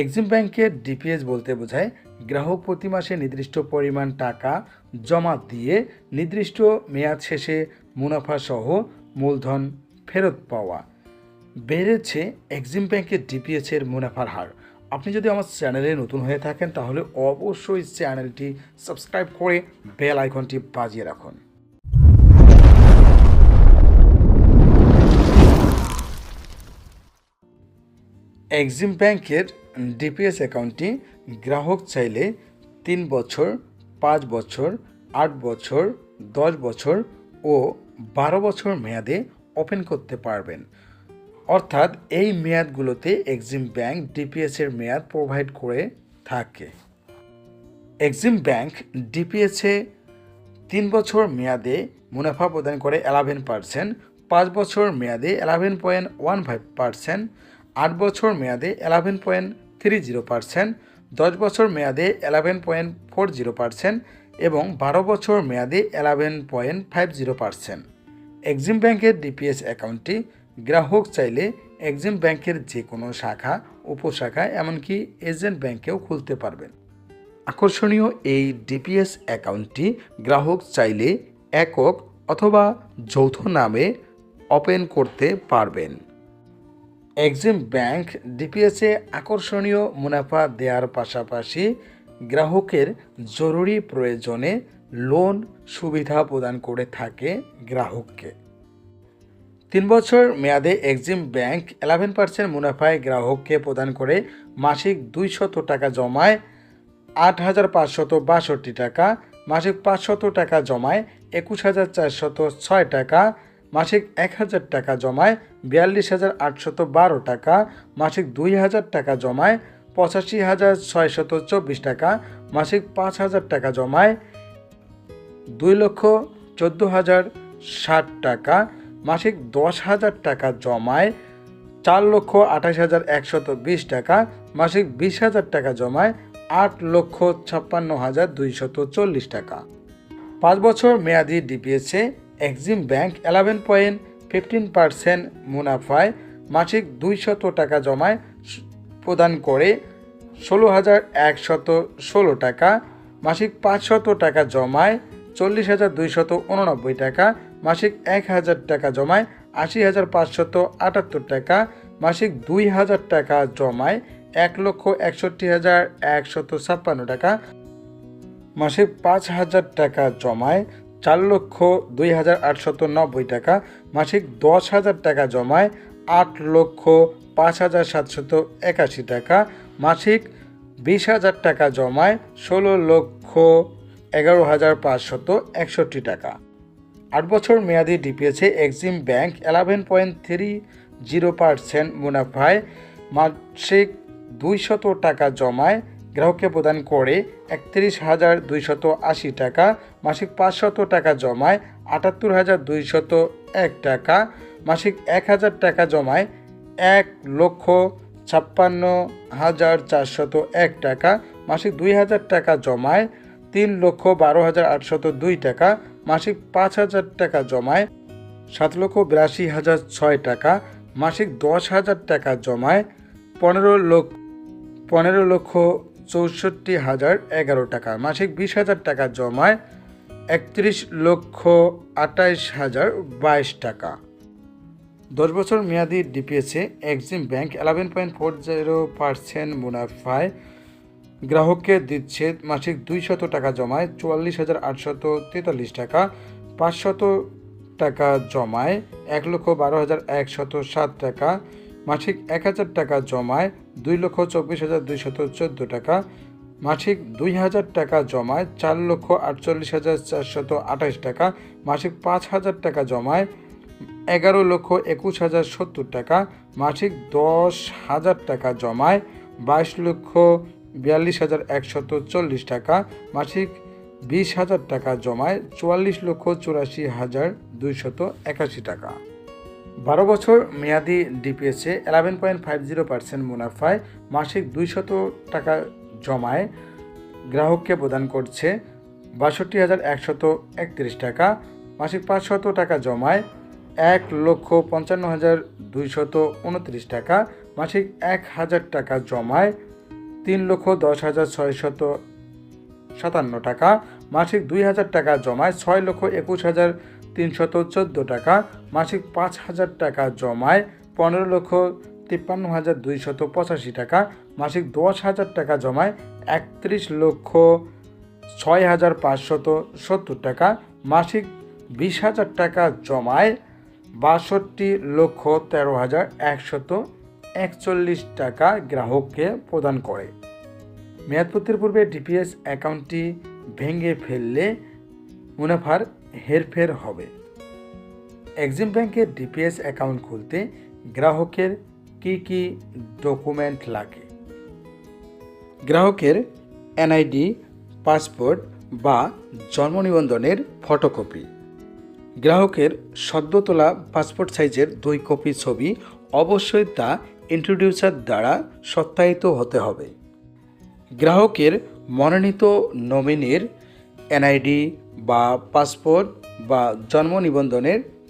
Exim ব্যাংকের DPS বলতে বোঝায়, গ্রাহক প্রতি মাসে নির্দিষ্ট পরিমাণ টাকা জমা দিয়ে নির্দিষ্ট মেয়াদ শেষে মুনাফা সহ মূলধন ফেরত পাওয়া। বেড়েছে এক্সিম ব্যাংকের ডিপিএস এর মুনাফার হার। আপনি যদি আমার চ্যানেলে নতুন হয়ে থাকেন, তাহলে অবশ্যই চ্যানেলটি সাবস্ক্রাইব করে বেল আইকনটি বাজিয়ে রাখুন। এক্সিম ব্যাংকের ডিপিএস অ্যাকাউন্টটি গ্রাহক চাইলে তিন বছর, পাঁচ বছর, আট বছর, দশ বছর ও বারো বছর মেয়াদে ওপেন করতে পারবেন। অর্থাৎ এই মেয়াদগুলোতে এক্সিম ব্যাংক ডিপিএসের মেয়াদ প্রোভাইড করে থাকে। এক্সিম ব্যাংক ডিপিএসে তিন বছর মেয়াদে মুনাফা প্রদান করে এলেভেন পার্সেন্ট, পাঁচ বছর মেয়াদে eleven point one five percent আট বছর মেয়াদে eleven point three zero percent দশ বছর মেয়াদে eleven point four zero percent এবং বারো বছর মেয়াদে eleven point five zero percent Exim ব্যাংকের ডিপিএস অ্যাকাউন্টটি গ্রাহক চাইলে এক্সিম ব্যাংকের যে কোনো শাখা, উপশাখা এমনকি এজেন্ট ব্যাংকেও খুলতে পারবেন। আকর্ষণীয় এই ডিপিএস অ্যাকাউন্টটি গ্রাহক চাইলে একক অথবা যৌথ নামে ওপেন করতে পারবেন। এক্সিম ব্যাংক ডিপিএসে আকর্ষণীয় মুনাফা দেওয়ার পাশাপাশি গ্রাহকের জরুরি প্রয়োজনে লোন সুবিধা প্রদান করে থাকে গ্রাহককে। তিন বছর মেয়াদে এক্সিম ব্যাংক এলেভেন পার্সেন্ট মুনাফায় গ্রাহককে প্রদান করে মাসিক দুইশত টাকা জমায় আট হাজার পাঁচশত বাষট্টি টাকা, মাসিক পাঁচশত টাকা জমায় একুশ হাজার চারশত ছয় টাকা মাসিক এক হাজার টাকা জমায় বিয়াল্লিশ হাজার আটশত বারো টাকা, মাসিক দুই হাজার টাকা জমায় পঁচাশি হাজার ছয়শত চব্বিশ টাকা, মাসিক পাঁচ হাজার টাকা জমায় দুই লক্ষ চোদ্দ হাজার ষাট টাকা, মাসিক দশ হাজার টাকা জমায় চার লক্ষ আঠাশ হাজার একশত বিশ টাকা, মাসিক বিশ হাজার টাকা জমায় আট লক্ষ ছাপ্পান্ন হাজার দুইশত চল্লিশ টাকা। পাঁচ বছর মেয়াদি ডিপিএসে Exim bank eleven point fifteen percent মুনাফায় মাসিক দুইশত টাকা জমায় প্রদান করে ষোলো হাজার একশত ষোলো টাকা, মাসিক পাঁচশত টাকা জমায় চল্লিশ হাজার দুইশত উননব্বই টাকা, মাসিক এক হাজার টাকা জমায় আশি হাজার পাঁচশত আটাত্তর টাকা, মাসিক দুই হাজার টাকা জমায় এক লক্ষ একষট্টি হাজার একশত ছাপ্পান্ন টাকা, মাসিক পাঁচ হাজার টাকা জমায় চার লক্ষ দুই হাজার আটশত নব্বই টাকা, মাসিক দশ হাজার টাকা জমায় আট লক্ষ পাঁচ হাজার সাতশত একাশি টাকা, মাসিক বিশ হাজার টাকা জমায় ষোলো লক্ষ এগারো হাজার পাঁচশত একষট্টি টাকা। আট বছর মেয়াদি ডিপিএসে Exim bank eleven point three zero percent মুনাফায় মাসিক দুইশত টাকা জমায় গ্রাহককে প্রদান করে একত্রিশ হাজার দুইশত আশি টাকা, মাসিক পাঁচশত টাকা জমায় আটাত্তর হাজার দুইশত এক টাকা, মাসিক এক হাজার টাকা জমায় এক লক্ষ ছাপ্পান্ন হাজার চারশত এক টাকা, মাসিক দুই হাজার টাকা জমায় তিন লক্ষ বারো হাজার আটশত দুই টাকা, মাসিক পাঁচ হাজার টাকা জমায় সাত লক্ষ বিরাশি হাজার ছয় টাকা, মাসিক দশ হাজার টাকা জমায় পনেরো লক্ষ পনেরো লক্ষ চৌষট্টি হাজার এগারো টাকা। মাসিক বিশ হাজার টাকা জমায় একত্রিশ লক্ষ আটাইশ হাজার বাইশ টাকা। দশ বছর মেয়াদি ডিপিএসে Exim bank eleven point four zero percent মুনাফায় গ্রাহককে দিচ্ছে মাসিক দুইশত টাকা জমায় চুয়াল্লিশ হাজার আটশত তেতাল্লিশ টাকা। পাঁচশত টাকা জমায় এক লক্ষ বারো হাজার একশত সাত টাকা। মাসিক এক হাজার টাকা জমায় দুই লক্ষ চব্বিশ হাজার দুইশত চোদ্দ টাকা। মাসিক দুই হাজার টাকা জমায় চার লক্ষ আটচল্লিশ হাজার চারশত আঠাশ টাকা। মাসিক পাঁচ হাজার টাকা জমায় এগারো লক্ষ একুশ হাজার সত্তর টাকা। মাসিক দশ হাজার টাকা জমায় বাইশ লক্ষ বিয়াল্লিশ হাজার একশত চল্লিশ টাকা। মাসিক বিশ হাজার টাকা জমায় চুয়াল্লিশ লক্ষ চুরাশি হাজার দুইশত একাশি টাকা। বারো বছর মেয়াদি ডিপিএসে eleven point five zero percent মুনাফায় মাসিক দুইশত টাকা জমায়। গ্রাহককে প্রদান করছে বাষট্টি হাজার একশত একত্রিশ টাকা, মাসিক পাঁচশত টাকা জমায় এক লক্ষ পঞ্চান্ন হাজার দুইশত উনত্রিশ টাকা, মাসিক এক হাজার টাকা জমায় তিন লক্ষ দশ হাজার ছয়শত সাতান্ন টাকা, মাসিক দুই হাজার টাকা জমায় ছয় লক্ষ একুশ হাজার তিনশত চোদ্দ টাকা মাসিক পাঁচ হাজার টাকা জমায় পনেরো লক্ষ তিপ্পান্ন হাজার দুইশত পঁচাশি টাকা। মাসিক দশ হাজার টাকা জমায় একত্রিশ লক্ষ ছয় হাজার পাঁচশত সত্তর টাকা। মাসিক বিশ হাজার টাকা জমায় বাষট্টি লক্ষ তেরো হাজার একশত একচল্লিশ টাকা গ্রাহককে প্রদান করে। মেয়াদপত্রের পূর্বে ডিপিএস অ্যাকাউন্টটি ভেঙে ফেললে মুনাফার হেরফের হবে। এক্সিম ব্যাংকের ডিপিএস অ্যাকাউন্ট খুলতে গ্রাহকের কি কি ডকুমেন্ট লাগে? গ্রাহকের এনআইডি, পাসপোর্ট বা জন্ম নিবন্ধনের ফটোকপি। গ্রাহকের সদ্য তোলা পাসপোর্ট সাইজের দুই কপি ছবি অবশ্যই তা ইন্ট্রোডিউসার দ্বারা সত্যায়িত হতে হবে। গ্রাহকের মনোনীত নমিনির এনআইডি বা পাসপোর্ট বা জন্ম নিবন্ধনের